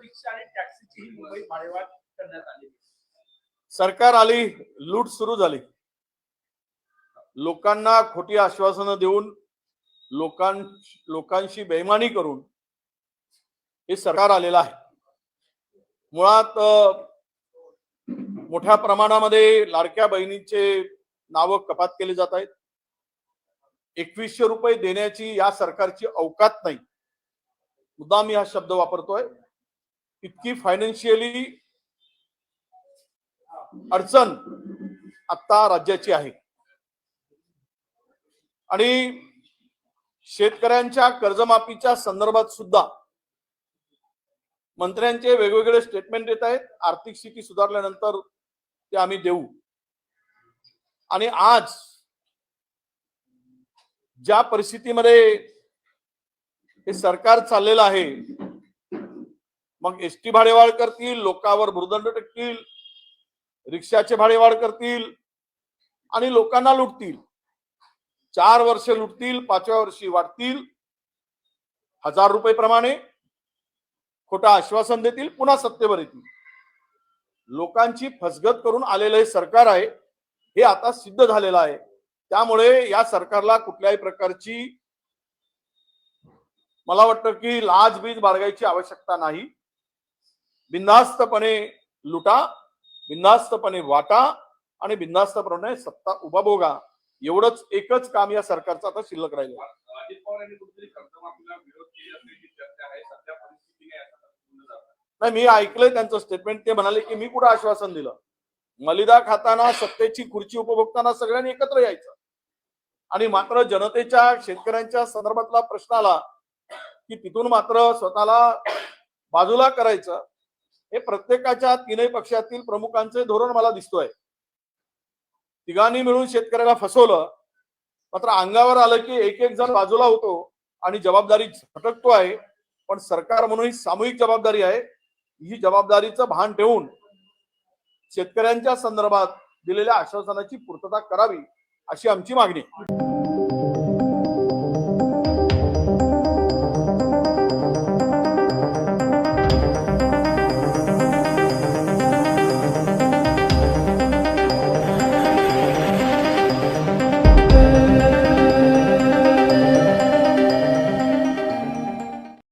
रिक्षा आणि टॅक्सीची ही करण्यात आली सरकार आली लूट सुरू झाली. लोकांना खोटी आश्वासनं देऊन लोकां लोकांशी बेमानी करून हे सरकार आलेलं आहे. मुळात मोठ्या प्रमाणामध्ये लाडक्या बहिणीचे नावं कपात केले जात आहेत. एकवीसशे रुपये देण्याची या सरकारची अवकात नाही. मुद्दाम मी हा शब्द वापरतोय. इतकी फायनान्शियली अडचण आता राज्याची आहे. आणि शेतकऱ्यांच्या कर्जमाफीच्या संदर्भात सुद्धा मंत्र्यांचे वेगवेगळे स्टेटमेंट देत आहेत. आर्थिक स्थिती सुधारल्यानंतर ते आम्ही देऊ. आणि आज ज्या परिस्थितीमध्ये हे सरकार चाललेलं आहे मग एस टी भाडेवाढ करतील लोकांवर भूर्दंड टाकतील रिक्षाचे भाडेवाढ करतील आणि लोकांना लुटतील. चार वर्ष लुटतील पाचव्या वर्षी वाढतील. हजार रुपये प्रमाणे खोटं आश्वासन देतील पुन्हा सत्तेवर येतील. लोकांची फसगत करून आलेलं हे सरकार आहे हे आता सिद्ध झालेलं आहे. त्यामुळे या सरकारला कुठल्याही प्रकारची मला वाटतं की लाजबीज बाळगायची आवश्यकता नाही. बिनधास्तपणे लुटा बिनधास्तपणे वाटा आणि बिनधास्तपणे सत्ता उभा भोगा. एवढंच एकच काम या सरकारचं आता शिल्लक राहिलं. नाही मी ऐकलंय त्यांचं स्टेटमेंट ते म्हणाले की मी कुठं आश्वासन दिलं? मलिदा खाताना सत्तेची खुर्ची उपभोगताना सगळ्यांनी एकत्र यायचं. आणि मात्र जनतेच्या शेतकऱ्यांच्या संदर्भातला प्रश्न आला की तिथून मात्र स्वतःला बाजूला करायचं. हे प्रत्येकाच्या तीनही पक्षातील प्रमुखांचे धोरण मला दिसतोय. तिघांनी मिळून शेतकऱ्याला फसवलं मात्र अंगावर आलं की एक एक जण बाजूला होतो आणि जबाबदारी झटकतो आहे. पण सरकार म्हणून ही सामूहिक जबाबदारी आहे. ही जबाबदारीचं भान ठेवून शेतकऱ्यांच्या संदर्भात दिलेल्या आश्वासनाची पूर्तता करावी अशी आमची मागणी आहे.